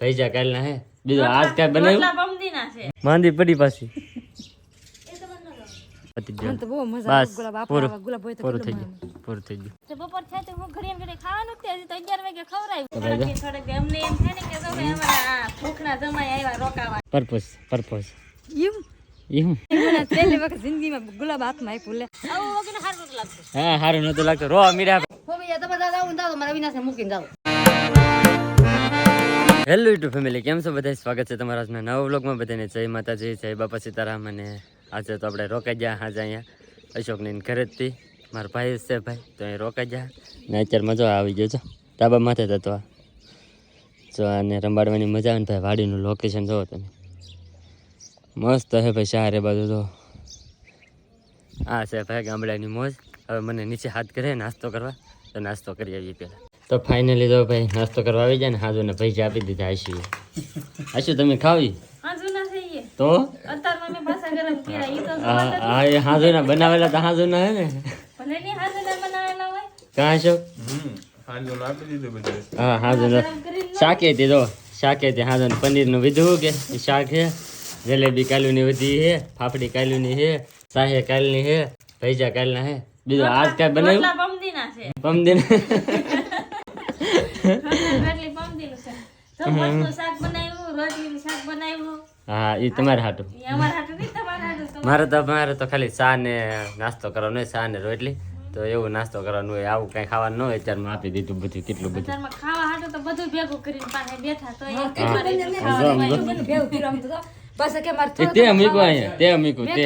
પૈસા કાલના હે. બીજો આજ કાંઈ બનાવ્યું? માંદી પડી પાછી. બસ ગુલાબ પૂરું. આવા ગુલાબ હોય તો પૂરું થઈ ગયું. પૂરું થઈ ગયું. તો બપોર થાય તો હું ઘડીએ ને ખાવાનું જ હજી તો અગિયાર વાગે ખવડાવ્યું થોડેક થોડેક અમને એમ થાય ને કે જો અમારા ભૂખના જમાઈ આવ્યા રોકાવા. પર્પસ પર્પસ એમ? એમ? પહેલી વખત જિંદગીમાં ગુલાબ હાથમાં આપ્યું લે. આવું વગર સારું લાગતું. હા સારું નતું લાગતું. રો મીરા. તમે દાદા આવું દાદા મારા વિનાશે મૂકીને જાઓ. હેલો યુટ્યુબ ફેમિલી કેમ છો? બધા સ્વાગત છે તમારા આજના નવા વ્લોગમાં બધાને જય માતાજી, જય બાપા સીતારામ. અને આજે તો આપણે રોકાઈ ગયા આજે અહીંયા અશોકની ઘરે જ હતી મારા ભાઈ છે ભાઈ, તો અહીં રોકાઈ ગયા. ને અત્યારે મજા આવી ગયો છો ધાબા માથે હતો આ. જો આને રંબાડવાની મજા આવે ને ભાઈ, વાડીનું લોકેશન જોવો તમે. મસ્ત હે ભાઈ શહેરે બાજુ તો આ છે ભાઈ ગામડાની મોજ. હવે મને નીચે હાથ કરે નાસ્તો કરવા. તો નાસ્તો કરી આવીએ પહેલાં. તો ફાઇનલી તો ભાઈ નાસ્તો કરવા આવી જાય ને હાજુ ને પૈસા આપી દીધા આશીએ આશુ તમે ખાવી? તો? અત્યારમાં મેં પાછા ગરમ કર્યા. ઈ તો હા હા, એ હાજુ ના બનાવેલા તો હાજુ ના હે ને. ભલે ની હાજરના બનાવેલા હોય. કાં છો? હા હાજુ ના. શાકે તે તો શાકે તે હાજુ પનીર પનીરનું વિધું કે શાક હે જલેબી કાલુની વધી હે ફાફડી કાલુની હે સાહે કાલની હે ભૈજા કાલના હે બીજું આજ કઈ બનાવ્યું? પમદીના છે. પમદિન રોટલી પમદીનું છે તો મસ્તનું શાક બનાવ્યું રોટલીનું શાક બનાવ્યું હા એ તમારે હાટું ઈ અમારા હાટું નહીં તમારા હાટું તમારે મારે તો મારે તો ખાલી ચા ને નાસ્તો કરવાનો હોય ચા ને રોટલી તો એવું નાસ્તો કરવાનું હોય આવું કઈ ખાવાનું ન હોય ત્યારે મેં આપી દીધું બધું કેટલું બધું ખાવા હાટું તો બધું ભેગું કરીને પાસે બેઠા તો તો પાછા કે મારે તે અમીકો અહીંયા તે અમીકો તે.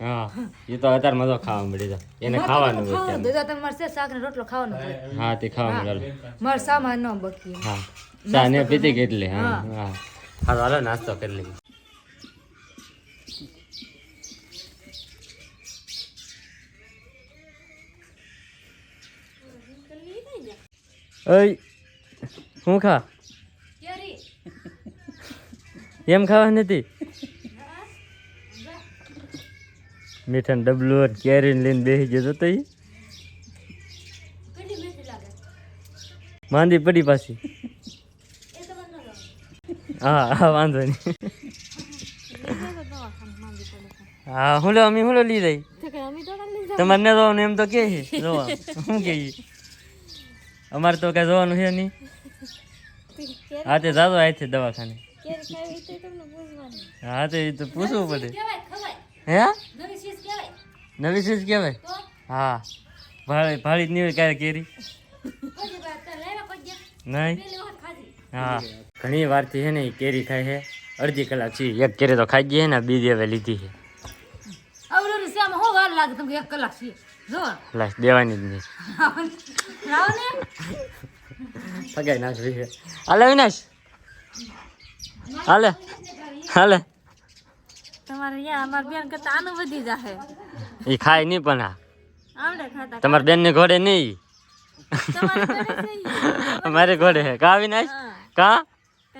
હા એ તો અત્યારે મજો ખાવા મળી જાય એને ખાવાનું ખાવાનું તો તમારે છે શાક ને રોટલો ખાવાનો હા તે ખાવા મળે મારે સામાન ન બકી. હા. ચા ને પીતી કેટલી? હા હા. હાલો હાલો નાસ્તો કરી લઈએ. ઓય હું ખા? એમ ખાવા નથી મીઠાનું ડબલું અને કેરીને લઈને બેસી જતો તો માંદી પડી પાછી. હા હા વાંધો નહીં. હા હું લો અમે હું લો લઈ જાય? તમારે ને જોવાનું એમ તો કે છે જોવા. શું કે અમારે તો કઈ જોવાનું છે નહીં. હા તે જાજો આય દવાખાને હા તે તો પૂછવું પડે. હે? નવી ચીજ કહેવાય. હા. ભાળી ભાળી જ નહીં હોય ક્યારે કેરી નહીં. હા. ઘણી વારથી છે ને એ કેરી ખાય છે અડધી કલાક છે એક કેરી તો ખાઈ ગઈ છે ને બીજી હવે લીધી છે દેવાની જ નહીં. લાવો ને. છે હાલે વિનાશ. હાલે. હાલે. તમારે યા અમાર બેન કરતા આનું વધી જાહે. એ ખાય નહીં પણ આ. આવડે ખાતા તમારા બેન ને ઘોડે નહીં. અમારે ઘોડે છે. કા વિનાશ હા. કા?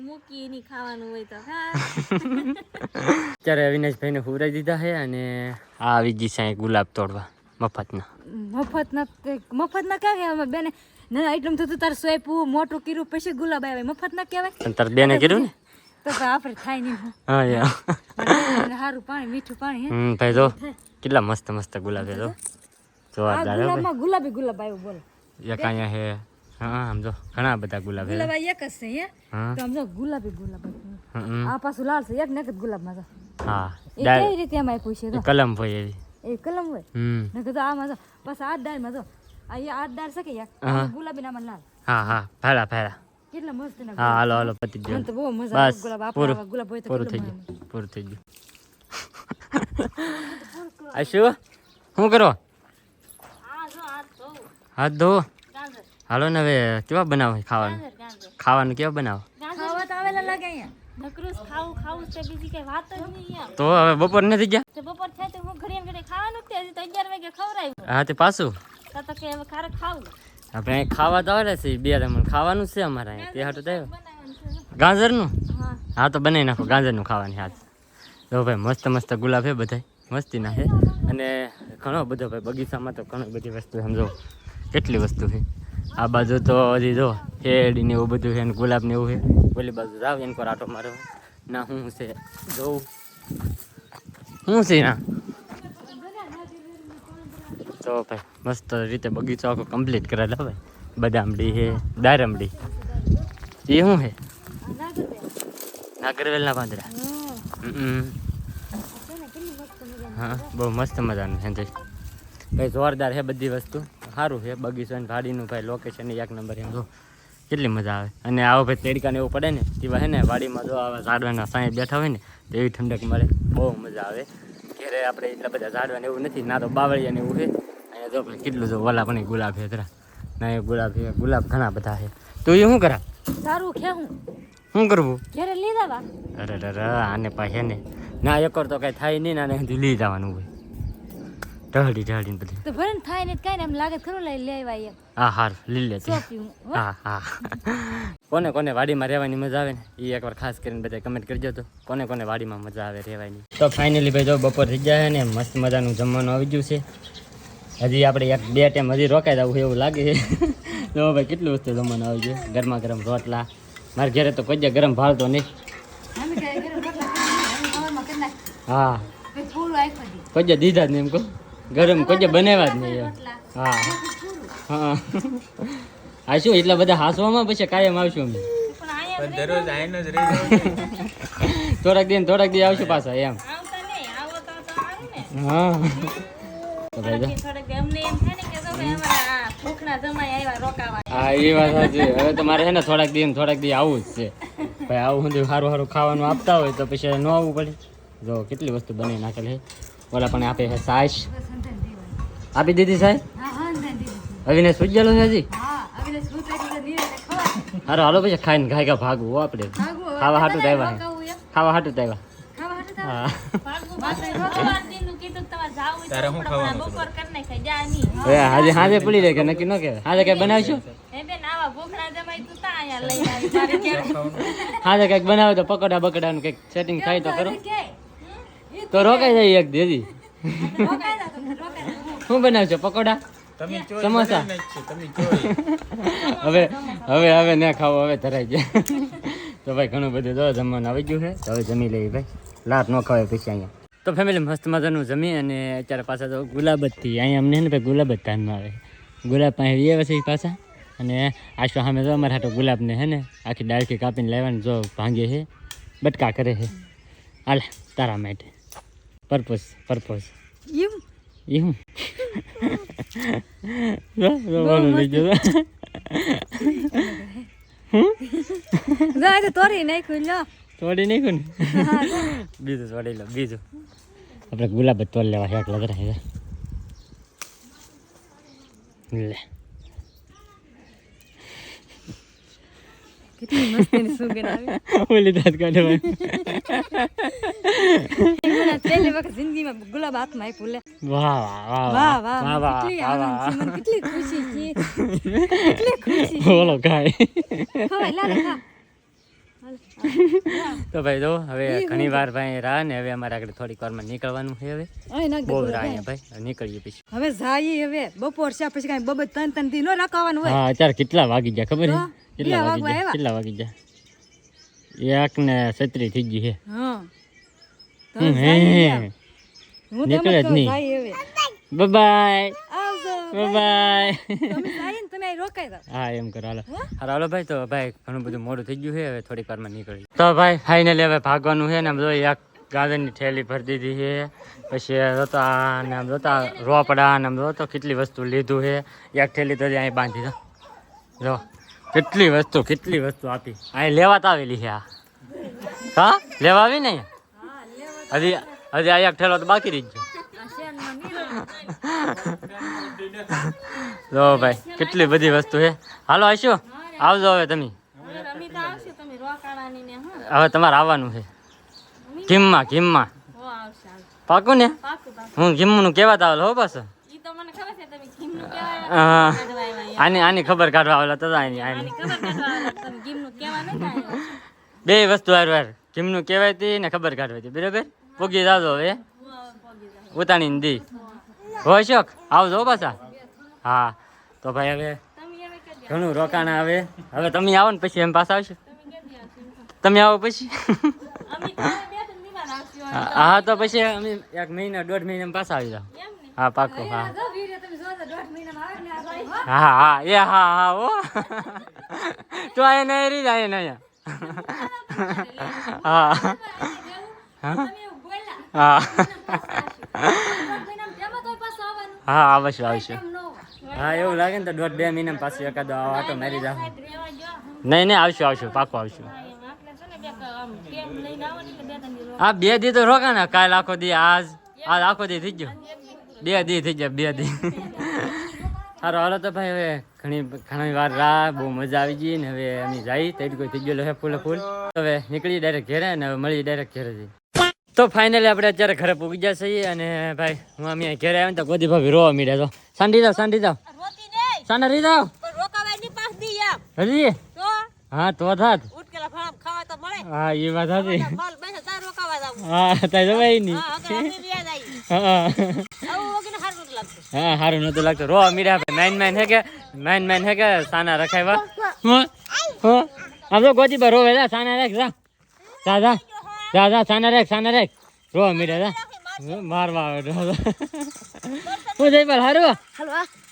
મૂકી નહીં ખાવાનું હોય તો અત્યારે અવિનાશભાઈને હુરાઈ દીધા છે અને આ આવી ગઈ ગુલાબ તોડવા મફતના. મફત ના મફત ના બેને ના આઈટમ થતું તારે સોયપું મોટું કર્યું પછી ગુલાબ આવે મફત ના કહેવાય તાર બેને કર્યું ને? તો આપણે થાય નહીં. હા યા સારું પાણી મીઠું પાણી હમ ભાઈ જો કેટલા મસ્ત મસ્ત ગુલાબ છે જો. આ જોરદાર ગુલાબમાં ગુલાબી ગુલાબ આવ્યો બોલ. એક અહીંયા હે. હા સમજો ઘણા બધા ગુલાબ ગુલાબ એક જ છે હે? તો સમજો ગુલાબી ગુલાબ આ પાછું લાલ છે એક ને એક જ ગુલાબમાં હા એ કઈ કેવી રીતે એમાં આપ્યું છે જો? કલમ હોય એવી. એ કલમ હોય? હમ. ને તો આમાં જો પાછા આ દાળમાં જો આ આ દાળ છે કે યાર ગુલાબી નામાં લાલ. હા હા ફેરા ફેરા કેટલા મસ્ત હા હાલો હાલો પતી ગયો. તો બહુ મજા બસ પૂરું ગુલાબ હોય તો પૂરું થઈ ગયું પૂરું થઈ ગયું. આશુ શું કરો? હાથ ધો. હાલો ને હવે કેવા બનાવો ખાવાનું? ખાવાનું કેવા બનાવો? તો આવેલા લાગે અહીંયા. નકરું જ ખાવું ખાવું છે બીજી કઈ વાત જ નહીં એમ. તો હવે બપોર નથી ગયા? તો બપોર થાય તો હું ઘડીએ ઘડી ખાવાનું તે હજી તો અગિયાર વાગે ખવડાવ્યું. હા તે પાછું? તો તો કે હવે ખારે ખાવું. આપણે ખાવા તો આવે છે બે રમણ. ખાવાનું છે અમારે તે હાટું થયું ગાજરનું? હા. હા તો બનાવી નાખો ગાજરનું ખાવાની હાથ. જો ભાઈ મસ્ત મસ્ત ગુલાબ છે બધા મસ્તીના છે અને ઘણો બધો ભાઈ બગીચામાં તો ઘણી બધી વસ્તુ સમજો કેટલી વસ્તુ છે. આ બાજુ તો હજી જો શેરડી ને એવું બધું છે ને ગુલાબ ને એવું છે. પેલી બાજુ જાવ એને પર આટો મારો ના હું છે? જોઉં શું છે ના? તો ભાઈ મસ્ત રીતે બગીચો આખો કમ્પ્લીટ કરેલો હવે. બદામડી હે, દારમડી. એ શું છે નાગરવેલના પાંદડા. હા, બહુ મસ્ત મજાનું છે ભાઈ, જોરદાર છે બધી વસ્તુ. સારું છે બગીચો અને વાડીનું ભાઈ લોકેશન એક નંબર એમ જો. કેટલી મજા આવે. અને આવો ભાઈ તેડકાને એવું પડે ને, તેવા હે ને, વાડીમાં જો આવા ઝાડવાના સાંય બેઠા હોય ને તો એવી ઠંડક મળે. બહુ મજા આવે. ઘેરે આપણે એટલા બધા ઝાડવાને એવું નથી, ના તો બાવળિયાને એવું છે. જો કેટલું જો ઓલા પણ ગુલાબ જરા. ના એ ગુલાબ ગુલાબ ઘણા બધા છે તો એ શું કરા? સારું ખેવું શું કરવું? ઘરે લઈ જવા? અરે અરે આને પાસે ને. ના એકર તો કઈ થાય નહીં ને આને લઈ જવાનું હોય. ઢળી ઢળીને બધી. તો ભરણ થાય ને કાંઈ ને એમ લાગે ખરું લઈ લેવા એમ. હા હાર લઈ લે હો. હા હા. કોને કોને વાડીમાં રહેવાની મજા આવે ને? એ એકવાર ખાસ કરીને બધા કમેન્ટ કરજો તો. કોને કોને વાડીમાં મજા આવે રહેવાની. તો ફાઇનલી ભાઈ જો બપોર થઈ ગયા છે ને મસ્ત મજાનું જમવાનું આવી ગયું છે. હજી આપણે એક બે ટાઈમ હજી રોકાઈ જવું એવું લાગે છે. તો ભાઈ કેટલી વસ્તુ જમવાનું આવી છે ગરમા ગરમ રોટલા. મારે ઘરે તો કોઈ ગરમ ભાળતો નહીં. હા. કોઈ દીધા જ નહીં એમ કહું. ગરમ કોઈ બનાવ્યા જ નહીં એમ. હા. હા. આ શું એટલા બધા હાંસવામાં પછી કાયમ આવશું અમે? પણ અહીંયા જ દરરોજ આઈનો જ રહી થોડાક દિન થોડાક દિન આવશું પાછા એમ. આવતા નહીં. આવો તો તો સારું ને હા. હવે તો મારે છે ને થોડાક દી થોડાક દી આવું જ છે. ભાઈ આવું સુધી સારું સારું ખાવાનું આપતા હોય તો પછી ન આવવું પડે. જો કેટલી વસ્તુ બની નાખેલી છે. ઓલા પણ આપે છે સાસ. આપી દીધી સાહેબ? અવિનેશ અવિને સુઈ છે હજી. હારો હાલો પછી ખાઈને ખાઈ ઘા ભાગવું હો આપણે. ખાવા હાટું આવ્યા. ખાવા હાટું આવ્યા. હા. તારે શું ખાવાનું બપોર કરી નાખાય જા હવે આજે હાજે પડી રહે કે નક્કી ન કે? હાજે કઈ બનાવશું? હે બેન આવા ભૂખના જમાઈ તું તા અહીંયા લઈ આવી તારે કે હાજે કંઈક બનાવે તો પકોડા બકડા નું કંઈક સેટિંગ થાય તો કરો તો રોકાઈ જાય એક દેજી રોકાઈ તમે, રોકાઈ શું બનાવજો પકોડા? તમે સમોસા. જ. હવે હવે હવે ના ખાવો હવે ધરાઈ જાય તો ભાઈ ઘણું બધું જો જમવાનું આવી ગયું છે. તો હવે જમી લઈએ ભાઈ. લાટ ન ખવાય પછી અહીંયા. તો ફેમિલી મસ્ત મજાનું જમી અને અત્યારે પાછા તો ગુલાબથી અહીંયા અમને ને ભાઈ ગુલાબ જ ધાનમાં આવે ગુલાબ પાસે એ પછી પાછા. અને આશો સામે જો અમારે હાટો ગુલાબને હે ને આખી ડાળખી કાપીને લેવાનું જો ભાંગે છે. બટકા કરે છે. હાલ તારા માટે. પરપોઝ પરપોઝ એમ? એવું જો, જો, તો તોડી નાખ્યું, લ્યો. તોડી નાખ્યું ને? બીજું તોડી લો બીજું. આપણે ગુલાબ જ તોડી લેવા છે લગ જરા લે. કેટલી મસ્તીની સુગંધ આવી. ઓલી દાંત કાઢવા. પહેલી વખત જિંદગીમાં ગુલાબ હાથમાં આપ્યું, લે. વાહ વાહ વાહ વાહ, વાહ, વાહ કેટલી આનંદ મને કેટલી ખુશી છે. કેટલી ખુશી બોલો કાય ખવાય, ખા. તો ભાઈ જો હવે ઘણી વાર ભાઈ રાહ ને હવે અમારે આગળ થોડીક વારમાં નીકળવાનું છે હવે. બહુ રાહ ભાઈ. નીકળીએ પછી. હવે જાય હવે. બપોર છે પછી કાંઈ બબે ત્રણ ત્રણ દી નો રખાવાનું હોય. હા અત્યારે કેટલા વાગી ગયા ખબર છે? કેટલા વાગી ગયા? કેટલા વાગી ગયા? એક ને છત્રી થઈ ગઈ છે. નીકળે જ નહીં. Bye bye. બાય રોકાઈ જાઓ. હા એમ કરો હાલો. હાલો હાલો ભાઈ તો ભાઈ ઘણું બધું મોડું થઈ ગયું છે હવે થોડીક વારમાં નીકળી તો ભાઈ ફાઇનલી હવે ભાગવાનું છે ને આમ જો એક ગાજરની થેલી ભરી દીધી છે પછી જોતા ને આમ જોતા રોપડા ને આમ જોતો કેટલી વસ્તુ લીધું છે. એક થેલી તો અહીં બાંધી દો. જો કેટલી વસ્તુ કેટલી વસ્તુ આપી. અહીં લેવાત આવેલી છે આ. હા લેવા આવી ને હજી હજી આ એક ઠેલો તો બાકી રહી ગયો. જો ભાઈ કેટલી બધી વસ્તુ છે હાલો આશો આવજો હવે તમે. હવે તમારે આવવાનું છે. ઘીમમાં ઘીમમાં. પાકું ને હું ગીમનું કેવા આવેલો હો હા. આની આની ખબર કાઢવા આવેલા તો આની આની. બે વસ્તુ વાર વાર ગીમનું કહેવાય હતી ને ખબર કાઢવી હતી બરાબર? પૂગી જાજો હવે. ઉતાણીને દી. હોય શોખ? આવજો પાછા. હા. તો ભાઈ હવે ઘણું રોકાણ આવે. હવે તમે આવો ને પછી એમ પાછા આવશો. તમે આવો પછી. હા તો પછી અમે એક મહિના દોઢ મહિના પાછા આવી જાવ હા પાક્કું હા. હો. હા એ હા હા ઓ તો એ નહીં રહી જાય ને અહીંયા હા. હા. હા દોઢ મહિનામાં તેમાં તોય પાછું આવવાનું હા આવશું આવશું. હા એવું લાગે ને તો દોઢ બે મહિના પાછી એકાદો આવો આટો મારી જાવ નહીં નહીં આવશું આવશું પાકું આવશું. હા બે દી તો રોકા ને કાલ આખો દી આજ આજ આખો દી થઈ ગયો. બે દી થઈ ગયા બે દી. સારું હાલો તો ભાઈ હવે ઘણી ઘણી વાર રાહ બહુ મજા આવી ગઈ ને હવે અમે જઈ તૈયારી કોઈ થઈ ગયેલો છે ફૂલે ફૂલ. હવે નીકળી ડાયરેક્ટ ઘેરે ને હવે મળી ડાયરેક્ટ ઘેરે જઈ તો ફાઇનલી આપણે અત્યારે ઘરે પૂગી ગયા છીએ અને ભાઈ હું અમે ઘેરે આવીને તો ગોદી ભાભી રોવા મીડ્યા તો સાંડી જાવ સાંડી જાવ સાંડા રહી જાવ હજી? હા તો થાત. હા એ વાત હતી હા તાઈ જવાય નહીં. હા સારું નતું લાગતું. રો ભાઈ. નાઈન નાઈન હે કે નાઈન નાઈન હે કે સાના રખાયવા. હા હું. ગોદી પર રોવે જા સાના રાખ જા. જા જા. જા જા સાના રાખ સાના રાખ રો અમી જા મારવા આવે હું જઈ પર હારું?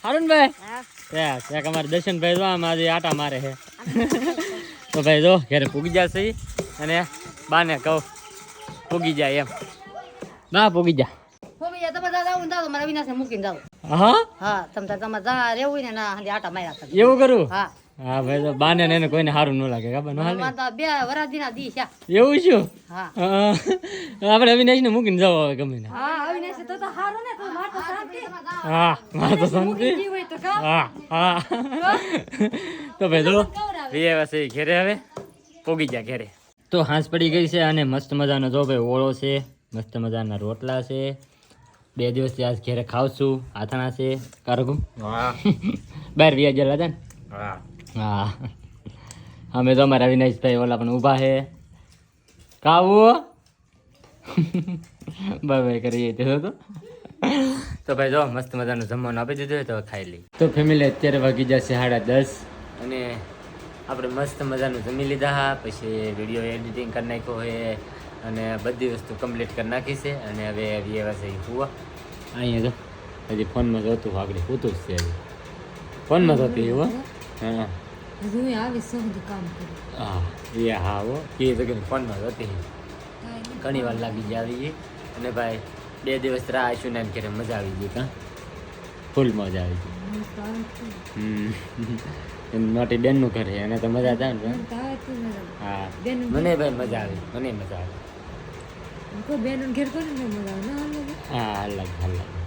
હારું ને ભાઈ એક અમારે દર્શનભાઈ જો આમ આજે આટા મારે છે. તો ભાઈ જો ઘરે પૂગી જશે અને બાને કહું પૂગી જાય એમ. ના પૂગી જા. એવું કરું? હા. હા ભાઈ તો બાને ને એને કોઈને સારું ન લાગે ખબર નો હાલે. બે વરાદીના દી છે. એવું શું? હા. હા. આપણે અવિનાશ ને મૂકીને જાવ હવે ગમે ને. હા અવિનાશ તો તો સારું ને તો માર તો શાંતિ. હા મારે તો શાંતિ. હા હા. તો ભાઈ જો. વીએ વાસે ઘેરે હવે પોગી ગયા ઘેરે. તો હાંસ પડી ગઈ છે અને મસ્ત મજાનો જો ભાઈ ઓળો છે મસ્ત મજાના રોટલા છે. બે દિવસથી આજ ઘેરે ખાવશું આથણા છે. કારગું વાહ. બહાર વ્યાજ ગયેલા હતા ને. વાહ. હા. અમે તો અમારા અવિનાશભાઈ ઓલા પણ ઊભા છે. કાવું? બાય કરીએ તો તો. તો ભાઈ જો, મસ્ત મજાનું જમવાનું આપી દીધું તો ખાઈ લઈ તો ફેમિલી અત્યારે વાગી જશે સાડા દસ અને આપણે મસ્ત મજાનું જમી લીધા હા, પછી વીડિયો એડિટિંગ કરી નાખ્યો હોય અને બધી વસ્તુ કમ્પ્લીટ કરી નાખી છે અને હવે વ્યવસાય છે હુવા અહીંયા તો હજી ફોનમાં જોતું આગળ પૂતું જ છે ફોનમાં જોતું હો? હા. હું આવી સહજ કામ કરું હા એ હા હો એ તો કે ફોનમાં જોતી ઘણી વાર લાગી આવી ગઈ અને ભાઈ બે દિવસ રાહ આવીશું ને એમ ઘરે મજા આવી ગઈ કાં ફૂલ મજા આવી ગઈ હમ મોટી બેનનું ઘર છે એને તો મજા થાય ને હા બેનનું મને ભાઈ મજા આવી મને મજા આવી કોઈ બેન ઘેર કરે મજા આવે હા અલગ અલગ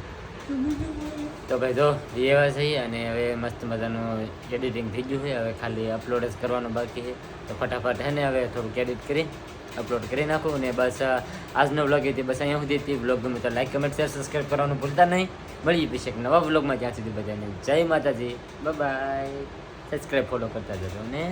તો ભાઈ જો એવા છીએ અને હવે મસ્ત મજાનું એડિટિંગ થઈ ગયું છે. હવે ખાલી અપલોડ જ કરવાનું બાકી છે. તો ફટાફટ હે ને હવે થોડુંક એડિટ કરી અપલોડ કરી નાખું અને બસ આજનો વ્લોગ હતી બસ અહીંયા સુધી હતી. વ્લોગ ગમે તો લાઈક કમેન્ટ શેર સબસ્ક્રાઈબ કરવાનું ભૂલતા નહીં. મળીએ પછી એક નવા વ્લોગમાં ત્યાં સુધી બધાને. જય માતાજી. બાય સબસ્ક્રાઈબ ફોલો કરતા જજો અને